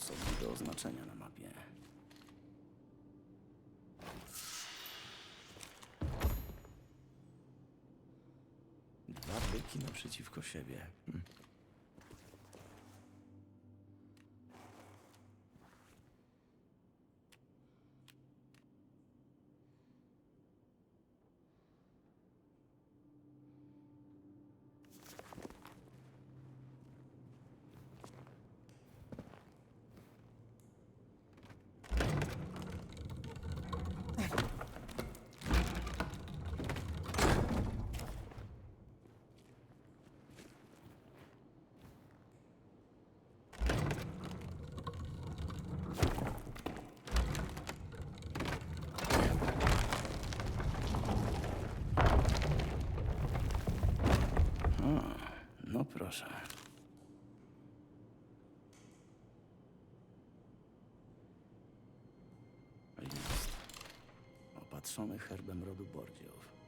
Osobliwe oznaczenia na mapie. Dwa byki naprzeciwko siebie. Hm. No proszę. List. Opatrzony herbem rodu Bordziów.